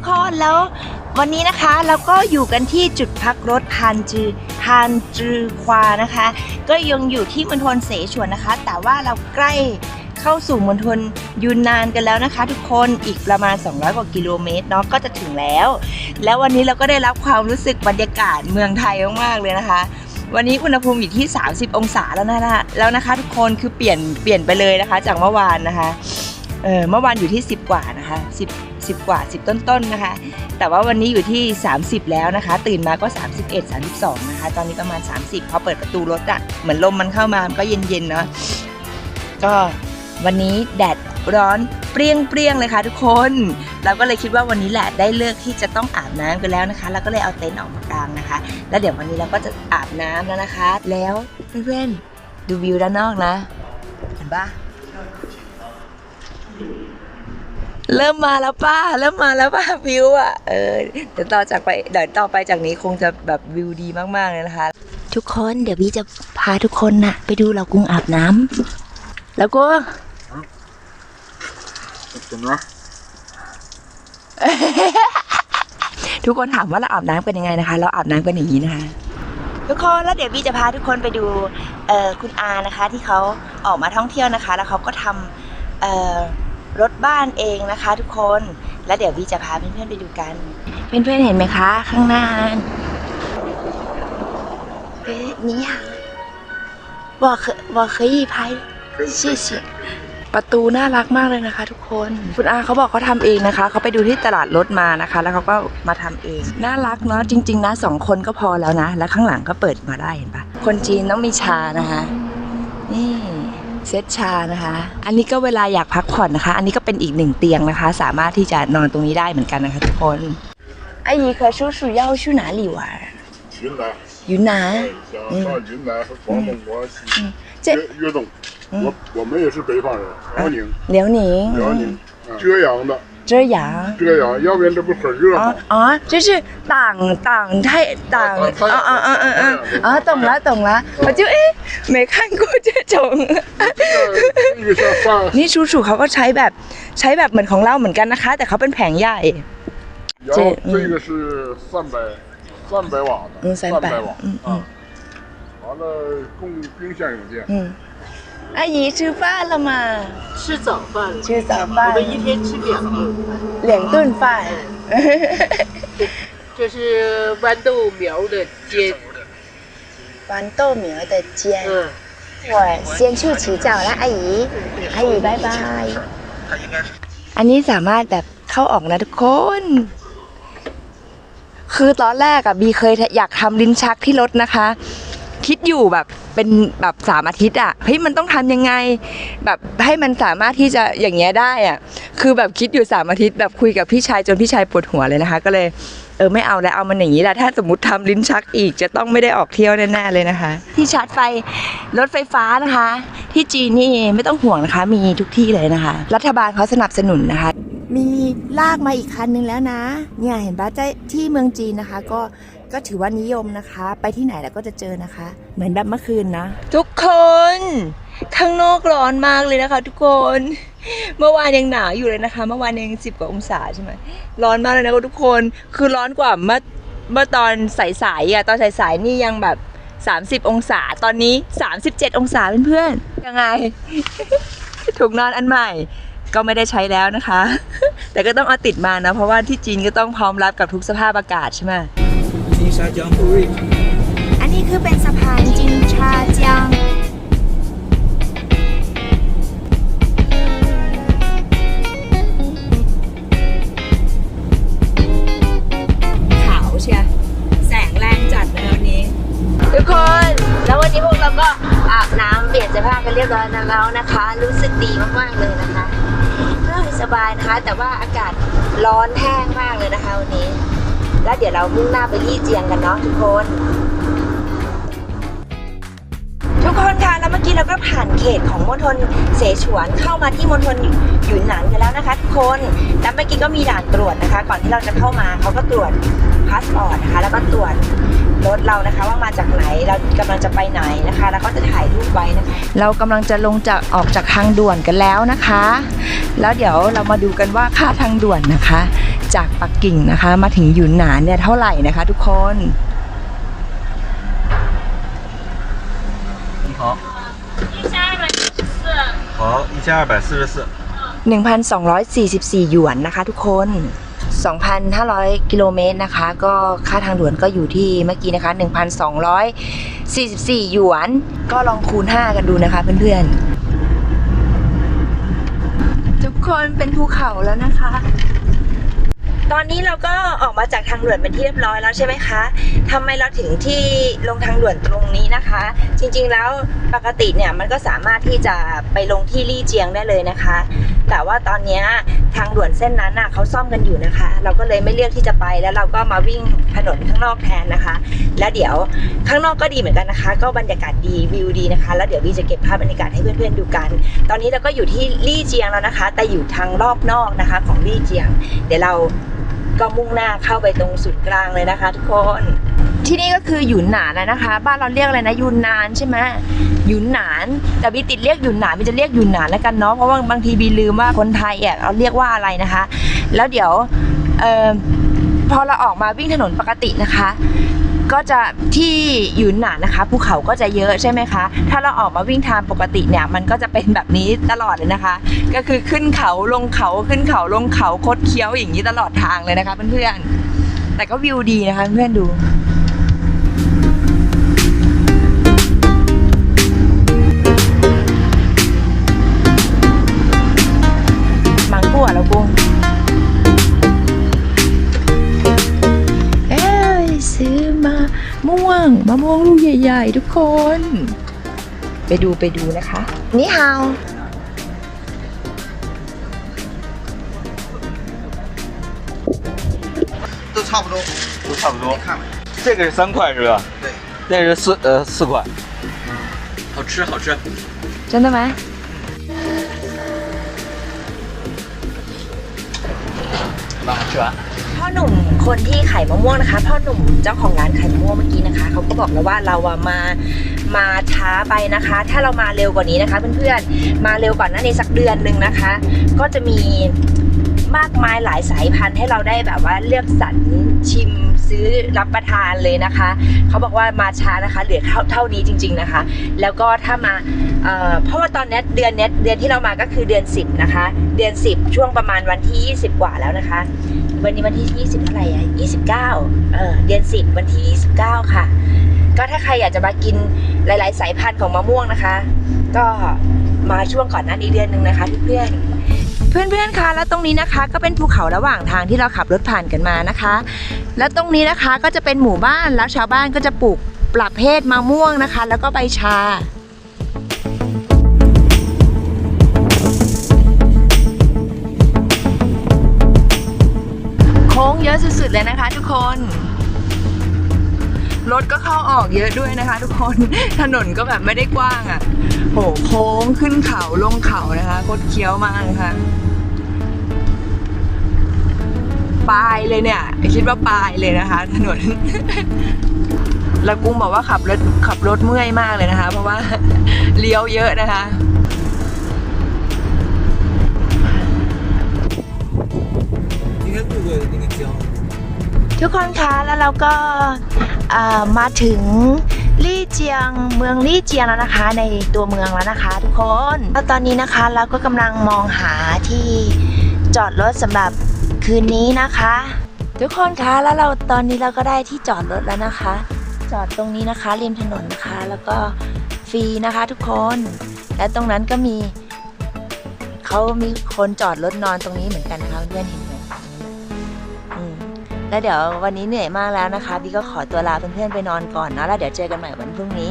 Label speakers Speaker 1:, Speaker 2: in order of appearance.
Speaker 1: กคนแล้ว วันนี้นะคะเราก็อยู่กันที่จุดพักรถฮานจือฮานจือควานะคะ ก็ยังอยู่ที่มณฑลเสฉวนนะคะ แต่ว่าเราใกล้เข้าสู่มณฑลยูนนานกันแล้วนะคะ ทุกคนอีกประมาณ 200 กว่ากิโลเมตรเนาะก็จะถึงแล้ว แล้ววันนี้เราก็ได้รับความรู้สึกบรรยากาศเมืองไทยมากๆเลยนะคะ วันนี้อุณหภูมิอยู่ที่ 30 องศาแล้วนะแล้วนะคะ ทุกคนคือเปลี่ยนเปลี่ยนไปเลยนะคะ จากเมื่อวานนะคะ เออเมื่อวานอยู่ที่ 10 กว่านะคะ10 10กว่า 10 ต้นๆนะคะ แต่ว่าวันนี้อยู่ที่ 30 แล้วนะคะ ตื่นมาก็ 31 32 นะคะ ตอนนี้ประมาณ 30 พอเปิดประตูรถอะเหมือนลมมันเข้ามามันก็เย็นๆเนาะก็วันนี้แดดร้อนเปรี้ยงเปรี้ยงๆเลยค่ะทุกคน เราก็เลยคิดว่าวันนี้แหละได้เลือกที่จะต้องอาบน้ำกันแล้วนะคะเราก็เลยเอาเต็นท์ออกมากางนะคะ แล้วเดี๋ยววันนี้เราก็จะอาบน้ำแล้วนะคะ แล้วเพื่อนๆดูวิวด้านนอกนะ เห็นปะ เริ่มมาแล้วป้า เริ่มมาแล้วป้าวิวอะเออเดี๋ยวต่อจากไปเดี๋ยวต่อไปจากนี้คงจะแบบวิวดีมากๆเลยนะคะ ทุกคนเดี๋ยววิจะพาทุกคนน่ะ ไปดูเรากุ้งอาบน้ำ แล้วก็
Speaker 2: เห็นไหม
Speaker 1: ทุกคนถามว่าเราอาบน้ำกันยังไงนะคะ เราอาบน้ำกันอย่างนี้นะคะทุกคนแล้วเดี๋ยววิจะพาทุกคนไปดูเออคุณอานะคะ ที่เขาออกมาท่องเที่ยวนะคะ แล้วเขาก็ทำ รถบ้านเองนะคะทุกคน แล้วเดี๋ยวบีจะพาเพื่อนๆไปดูกัน เพื่อนๆเห็นไหมคะ ข้างหน้านั้นเฮ้ยนี่อะบอกเคยบอกเคยพายชื่อเสียประตูน่ารักมากเลยนะคะ ทุกคน คุณอาเขาบอกเขาทำเองนะคะ เขาไปดูที่ตลาดรถมานะคะ แล้วเขาก็มาทำเอง น่ารักเนาะจริง ๆ นะสองคนก็พอแล้วนะ แล้วข้างหลังก็เปิดมาได้เห็นปะคนจีนต้องมีชานะคะ นี่ เซตชานะคะ อันนี้ก็เวลาอยากพักผ่อนนะคะ อันนี้ก็เป็นอีกหนึ่งเตียงนะคะ สามารถที่จะนอนตรงนี้ได้เหมือนกันนะคะทุกคน阿姨可叔叔要去哪里玩
Speaker 2: 云南，
Speaker 1: 云南
Speaker 2: 想上云南和广东过
Speaker 1: 这
Speaker 2: 粤粤东，我我们也是北方人，辽宁，
Speaker 1: 辽宁
Speaker 2: 辽宁，浙阳的，
Speaker 1: 浙阳
Speaker 2: 浙阳，要不然这不很热
Speaker 1: 啊
Speaker 2: 吗？
Speaker 1: 啊，就是党党太党
Speaker 2: 太阳
Speaker 1: 啊啊啊啊啊啊，懂了懂了，我就哎没看过这种。
Speaker 2: 这个像饭，
Speaker 1: นี่ชูชูเขาก็ใช้แบบใช้แบบเหมือนของเราเหมือนกันนะคะ แต่เขาเป็นแผงใหญ่
Speaker 2: 然后这个是三百三百瓦的，
Speaker 1: 嗯300
Speaker 2: 百瓦
Speaker 1: 嗯嗯
Speaker 2: 啊，完了供冰箱有电，
Speaker 1: 嗯， 阿姨吃饭了吗？
Speaker 3: 吃早饭了，
Speaker 1: 吃早
Speaker 3: 我
Speaker 1: 饭
Speaker 3: 们，一天吃两顿饭。
Speaker 1: 两顿饭。
Speaker 3: 这是豌豆苗的煎，
Speaker 1: 豌豆苗的煎，
Speaker 3: 嗯，
Speaker 1: 我先去洗澡了，阿姨，阿姨拜拜。อันนี้สามารถแบบเข้าออกนะทุกคน คือตอนแรกอะบีเคยอยากทำลิ้นชักที่รถนะคะ คิดอยู่แบบ เป็นแบบสามอาทิตย์อะเฮ้ยมันต้องทำยังไง แบบให้มันสามารถที่จะอย่างเงี้ยได้อะคือแบบคิดอยู่สามอาทิตย์แบบคุยกับพี่ชายจนพี่ชายปวดหัวเลยนะคะ ก็เลยเออไม่เอาแล้วเอามันอย่างนี้แหละถ้าสมมติทำลิ้นชักอีกจะต้องไม่ได้ออกเที่ยวแน่ๆเลยนะคะ ที่ชาร์จไฟรถไฟฟ้านะคะ ที่จีนนี่ไม่ต้องห่วงนะคะ มีทุกที่เลยนะคะ รัฐบาลเขาสนับสนุนนะคะ มีลากมาอีกคันนึงแล้วนะ เนี่ยเห็นปะที่เมืองจีนนะคะ ก็ ก็ถือว่านิยมนะคะ ไปที่ไหนแล้วก็จะเจอนะคะ เหมือนแบบเมื่อคืนนะ ทุกคน ข้างนอกร้อนมากเลยนะคะ ทุกคน เมื่อวานยังหนาวอยู่เลยนะคะ เมื่อวานยังสิบกว่าองศาใช่ไหมร้อนมากเลยนะคะทุกคน คือร้อนกว่าเมื่อเมื่อตอนสายๆอะตอนสายๆนี่ยังแบบ 30 องศา ตอนนี้ 37 องศาเพื่อนๆยังไงถุงนอนอันใหม่ก็ไม่ได้ใช้แล้วนะคะ แต่ก็ต้องเอาติดมานะ เพราะว่าที่จีนก็ต้องพร้อมรับกับทุกสภาพอากาศใช่ไหม
Speaker 4: นิชาจังปุรี
Speaker 1: อันนี้คือเป็นสะพานจินชาจัง ขาวเชียแสงแรงจัดเลยวันนี้ ทุกคน แล้ววันนี้พวกเราก็อาบน้ำเปลี่ยนเสื้อผ้ากันเรียบร้อยแล้วนะคะ รู้สึกดีมากๆเลยนะคะก็สบายนะคะ แต่ว่าอากาศร้อนแห้งมากเลยนะคะวันนี้ แล้วเดี๋ยวเรามุ่งหน้าไปที่เจียงกันเนาะทุกคน ทุกคนคะแล้วเมื่อกี้เราก็ผ่านเขตของมณฑลเสฉวนเข้ามาที่มณฑลหยุนหนานกันแล้วนะคะทุกคนแล้วเมื่อกี้ก็มีด่านตรวจนะคะ ก่อนที่เราจะเข้ามาเขาก็ตรวจพาสปอร์ตนะคะแล้วก็ตรวจรถเรานะคะว่ามาจากไหนเรากำลังจะไปไหนนะคะ แล้วก็จะถ่ายรูปไว้นะคะเรากำลังจะลงจากออกจากทางด่วนกันแล้วนะคะ แล้วเดี๋ยวเรามาดูกันว่าค่าทางด่วนนะคะ จากปักกิ่งนะคะ มาถึงหยุนหนานเนี่ยเท่าไหร่นะคะ ทุกคน
Speaker 5: 你好。好，一千二百四十四。
Speaker 1: 1,244 หยวนนะคะทุกคน 2,500 กิโลเมตรนะคะ ก็ค่าทางด่วนก็อยู่ที่เมื่อกี้นะคะ 1,244 หยวน ก็ลองคูณ 5 กันดูนะคะเพื่อนๆ ทุกคนเป็นภูเขาแล้วนะคะ ตอนนี้เราก็ออกมาจากทางด่วนเป็นที่เรียบร้อยแล้วใช่ไหมคะทำไมเราถึงที่ลงทางด่วนตรงนี้นะคะ จริงๆแล้วปกติเนี่ยมันก็สามารถที่จะไปลงที่ลี่เจียงได้เลยนะคะ แต่ว่าตอนนี้ทางด่วนเส้นนั้นน่ะเขาซ่อมกันอยู่นะคะ เราก็เลยไม่เลือกที่จะไปแล้วเราก็มาวิ่งถนนข้างนอกแทนนะคะ แล้วเดี๋ยวข้างนอกก็ดีเหมือนกันนะคะ ก็บรรยากาศดีวิวดีนะคะ แล้วเดี๋ยววีจะเก็บภาพบรรยากาศให้เพื่อนๆดูกัน ตอนนี้เราก็อยู่ที่ลี่เจียงแล้วนะคะ แต่อยู่ทางรอบนอกนะคะ ของลี่เจียง เดี๋ยวเรา ก็มุ่งหน้าเข้าไปตรงศูนย์กลางเลยนะคะ ทุกคน ที่นี่ก็คือหยุนหนานแล้วนะคะ บ้านเราเรียกอะไรนะยุนนานใช่ไหมหยุนหนานแต่บีติดเรียกหยุนหนานบีจะเรียกหยุนหนานแล้วกันเนาะเพราะว่าบางทีบีลืมว่าคนไทยอะเราเรียกว่าอะไรนะคะ แล้วเดี๋ยวออพอเราออกมาวิ่งถนนปกตินะคะ ก็จะที่หยุนหนานนะคะภูเขาก็จะเยอะใช่ไหมคะ ถ้าเราออกมาวิ่งทางปกติเนี่ยมันก็จะเป็นแบบนี้ตลอดเลยนะคะ ก็คือขึ้นเขาลงเขาขึ้นเขาลงเขาคดเคี้ยวอย่างนี้ตลอดทางเลยนะคะเพื่อนๆแต่ก็วิวดีนะคะเพื่อนๆดูม่วงมะม่วงลูกใหญ่ๆ ทุกคน ไปดูไปดูนะคะ นี่ฮาว
Speaker 6: 都差不多。
Speaker 5: 都差不多。
Speaker 6: 看吧，
Speaker 5: 这个是三块是吧？
Speaker 6: 对，
Speaker 5: 那是四呃四块。
Speaker 6: 好吃好吃。
Speaker 1: 真的吗？
Speaker 6: 妈吃完。
Speaker 1: พ่อหนุ่ม คนที่ขายมะม่วงนะคะพ่อหนุ่มเจ้าของร้านขายมะม่วงเมื่อกี้นะคะเขาก็บอกแล้วว่าเราอะมามาช้าไปนะคะ ถ้าเรามาเร็วกว่านี้นะคะ เพื่อนๆมาเร็วกว่านั้นในสักเดือนหนึ่งนะคะ ก็จะมี มากมายหลายสายพันธุ์ให้เราได้แบบว่าเลือกสรรชิมซื้อรับประทานเลยนะคะ เขาบอกว่ามาช้านะคะเหลือเท่าเท่านี้จริง ๆนะคะ แล้วก็ถ้ามาเเพราะว่าตอนเนี้เดือนเนี้เดือนที่เรามาก็คือเดือน 10นะคะ เดือน 10 ช่วงประมาณวันที่ 20 กว่าแล้วนะคะ วันนี้วันที่ 20เท่าไหร่อะ29เออเดือน 10 วันที่ 29 ค่ะ ก็ถ้าใครอยากจะมากินหลาย ๆ สายพันธุ์ของมะม่วงนะคะ ก็มาช่วงก่อนหน้านี้เดือนหนึ่งนะคะเพื่อนๆ เพื่อนๆคะแล้วตรงนี้นะคะ ก็เป็นภูเขาระหว่างทางที่เราขับรถผ่านกันมานะคะ แล้วตรงนี้นะคะก็จะเป็นหมู่บ้านแล้วชาวบ้านก็จะปลูกประเภทมะม่วงนะคะ แล้วก็ใบชาโค้งเยอะสุดๆเลยนะคะทุกคน รถก็เข้าออกเยอะด้วยนะคะ ทุกคน ถนนก็แบบไม่ได้กว้างอะ่ะ โหโค้งขึ้นเขาลงเขานะคะคดเคี้ยวมากนะคะปลายเลยเนี่ย คิดว่าปลายเลยนะคะ ถนน แล้วกุ้งบอกว่าขับรถขับรถเมื่อยมากเลยนะคะ เพราะว่า เลี้ยวเยอะนะคะ
Speaker 4: 今天路过的那个江，
Speaker 1: ทุกคนคะแล้วเราก็มาถึงลี่เจียงเมืองลี่เจียงแล้วนะคะ ในตัวเมืองแล้วนะคะ ทุกคนแล้วตอนนี้นะคะเราก็กำลังมองหาที่จอดรถสำหรับคืนนี้นะคะ ทุกคนคะแล้วเราตอนนี้เราก็ได้ที่จอดรถแล้วนะคะ จอดตรงนี้นะคะริมถนนนะคะ แล้วก็ฟรีนะคะทุกคน และตรงนั้นก็มีเขามีคนจอดรถนอนตรงนี้เหมือนกันนะคะเพื่อนเห็นไหมอืม แล้วเดี๋ยววันนี้เหนื่อยมากแล้วนะคะบีก็ขอตัวลาเพื่อนๆไปนอนก่อนเนาะแล้วเดี๋ยวเจอกันใหม่วันพรุ่งนี้